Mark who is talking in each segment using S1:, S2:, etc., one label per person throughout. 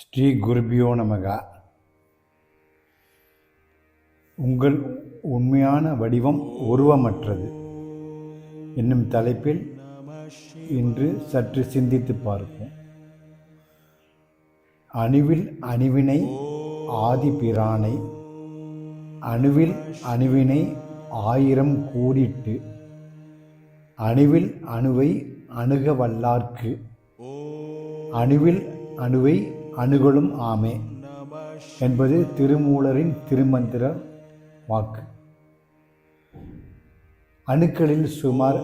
S1: ஸ்ரீ குருபியோ நமகா. உங்கள் உண்மையான வடிவம் உருவமற்றது. என்னும் தலைப்பில் இன்று சற்று சிந்தித்து பார்ப்போம். அணுவில் அணுவினை ஆதி பிரானை அணுவில் அணுவினை ஆயிரம் கூடிட்டு அணுவில் அணுவை அணுக வல்லார்க்கு அணுவில் அணுவை அணுகலும் ஆமே. என்பது திருமூலரின் திருமந்திர வாக்கு. அணுக்களில் சுமார்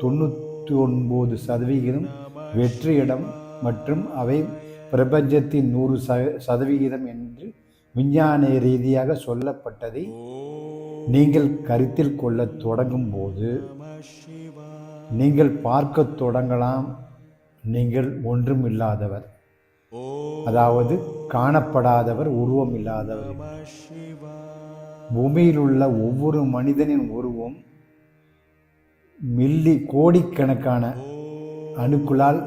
S1: தொண்ணூற்றி ஒன்பது சதவிகிதம் வெற்றியிடம் மற்றும் அவை பிரபஞ்சத்தின் நூறு ச சதவிகிதம் என்று விஞ்ஞான ரீதியாக சொல்லப்பட்டதை நீங்கள் கருத்தில் கொள்ளத் தொடங்கும் போது நீங்கள் பார்க்கத் தொடங்கலாம். நீங்கள் ஒன்றும் இல்லாதவர் அதாவது காணப்படாதவர் உருவம் இல்லாதவர். பூமியில் உள்ள ஒவ்வொரு மனிதனின் உருவம் மில்லி கோடிக்கணக்கான அணுக்களால்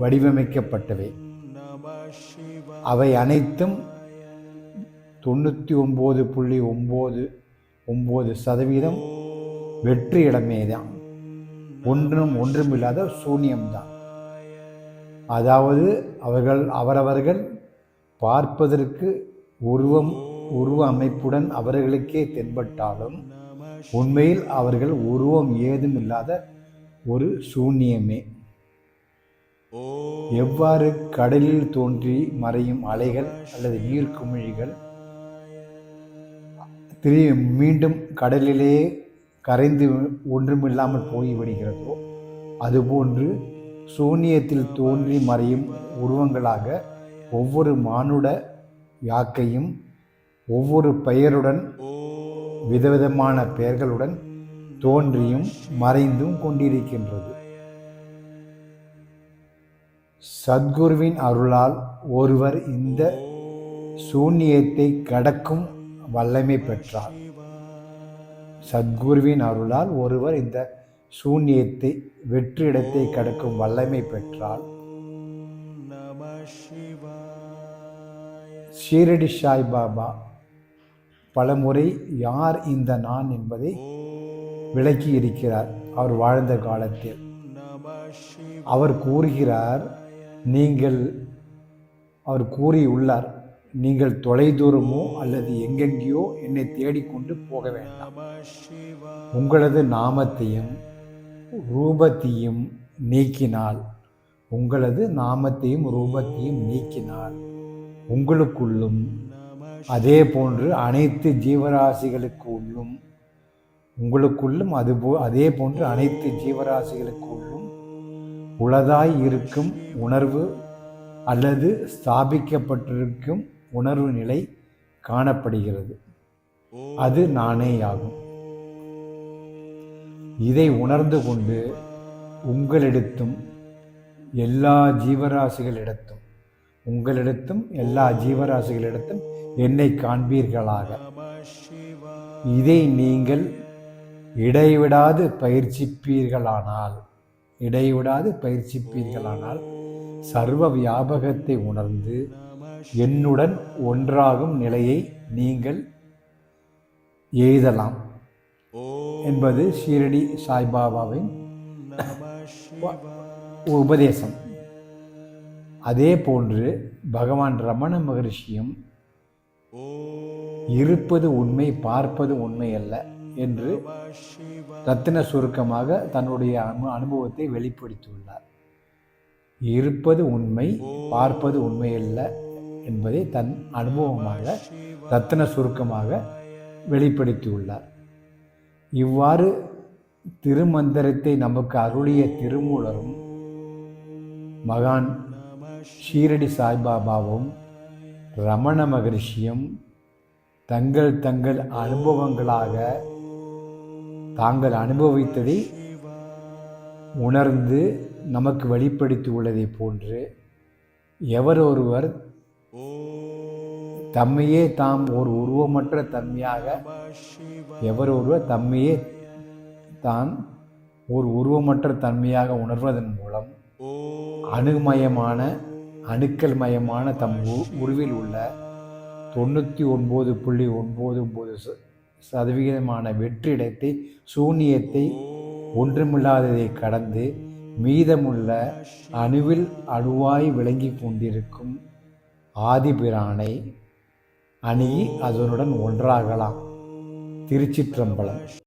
S1: வடிவமைக்கப்பட்டவை. அவை அனைத்தும் தொண்ணூற்றி ஒம்பது புள்ளி ஒம்பது ஒம்பது சதவீதம் வெற்றி இடமே தான் ஒன்றும் ஒன்றுமில்லாத சூன்யம்தான். அதாவது அவர்கள் அவரவர்கள் பார்ப்பதற்கு உருவம் உருவ அமைப்புடன் அவர்களுக்கே தென்பட்டாலும் உண்மையில் அவர்கள் உருவம் ஏதும் இல்லாத ஒரு சூன்யமே. எவ்வாறு கடலில் தோன்றி மறையும் அலைகள் அல்லது நீர்க்குமிழிகள்? திரு மீண்டும் கடலிலே கரைந்து ஒன்றுமில்லாமல் போய்விடுகிறதோ அதுபோன்று சூன்யத்தில் தோன்றி மறையும் உருவங்களாக ஒவ்வொரு மானுட யாக்கையும் ஒவ்வொரு பெயருடன் விதவிதமான பெயர்களுடன் தோன்றியும் மறைந்தும் கொண்டிருக்கின்றது. சத்குருவின் அருளால் ஒருவர் இந்த சூன்யத்தை கடக்கும் வல்லமை பெற்றார். சத்குருவின் அருளால் ஒருவர் இந்த சூன்யத்தை வெற்றிடத்தை கடக்கும் வல்லமை பெற்றால் ஷீரடி சாய்பாபா பலமுறை யார் இந்த நான் என்பதை விளக்கி இருக்கிறார் அவர் வாழ்ந்த காலத்தில். அவர் கூறுகிறார் நீங்கள் அவர் கூறியுள்ளார் நீங்கள் தொலைதூரமோ அல்லது எங்கெங்கேயோ என்னை தேடிக்கொண்டு போக வேண்டாம். உங்களது நாமத்தையும் ரூபத்தையும் நீக்கினால் உங்களது நாமத்தையும் ரூபத்தையும் நீக்கினால் உங்களுக்குள்ளும் அதே போன்று அனைத்து ஜீவராசிகளுக்கு உள்ளும் உங்களுக்குள்ளும் அதுபோ அதே போன்று அனைத்து ஜீவராசிகளுக்கு உள்ளும் உளதாய் இருக்கும் உணர்வு அல்லது ஸ்தாபிக்கப்பட்டிருக்கும் உணர்வு நிலை காணப்படுகிறது. அது நானேயாகும். இதை உணர்ந்து கொண்டு உங்களிடத்தும் எல்லா ஜீவராசிகளிடத்தும் உங்களிடத்தும் எல்லா ஜீவராசிகளிடத்தும் என்னை காண்பீர்களாக. இதை நீங்கள் இடைவிடாது பயிற்சிப்பீர்களானால் இடைவிடாது பயிற்சிப்பீர்களானால் சர்வ வியாபகத்தை உணர்ந்து என்னுடன் ஒன்றாகும் நிலையை நீங்கள் எய்தலாம். என்பது ஷீரடி சாய்பாபாவின் உபதேசம். அதே போன்று பகவான் ரமண மகரிஷியும் இருப்பது உண்மை பார்ப்பது உண்மை அல்ல என்று ரத்தின சுருக்கமாக தன்னுடைய அனு அனுபவத்தை வெளிப்படுத்தியுள்ளார். இருப்பது உண்மை பார்ப்பது உண்மையல்ல என்பதை தன் அனுபவமாக ரத்தின சுருக்கமாக வெளிப்படுத்தியுள்ளார். இவ்வாறு திருமந்திரத்தை நமக்கு அருளிய திருமூலரும் மகான் ஷீரடி சாய்பாபாவும் ரமண மகரிஷியும் தங்கள் தங்கள் அனுபவங்களாக தாங்கள் அனுபவித்ததை உணர்ந்து நமக்கு வெளிப்படுத்தி உள்ளதை போன்று எவர் ஒருவர் தம்மையே தாம் ஒரு உருவமற்ற தன்மையாக எவர் ஒருவர் தம்மையே தான் ஒரு உருவமற்ற தன்மையாக உணர்வதன் மூலம் அணுமயமான அணுக்கள் மயமான தம் உ- உருவில் உள்ள தொண்ணூற்றி ஒன்பது புள்ளி ஒன்பது ஒன்பது ச- சதவிகிதமான வெற்றிடத்தை சூன்யத்தை ஒன்றுமில்லாததை கடந்து மீதமுள்ள அணுவில் அணுவாய் விளங்கிக் கொண்டிருக்கும் ஆதிபிரானை அணி அதனுடன் ஒன்றாகலாம். திருச்சிற்றம்பலம்.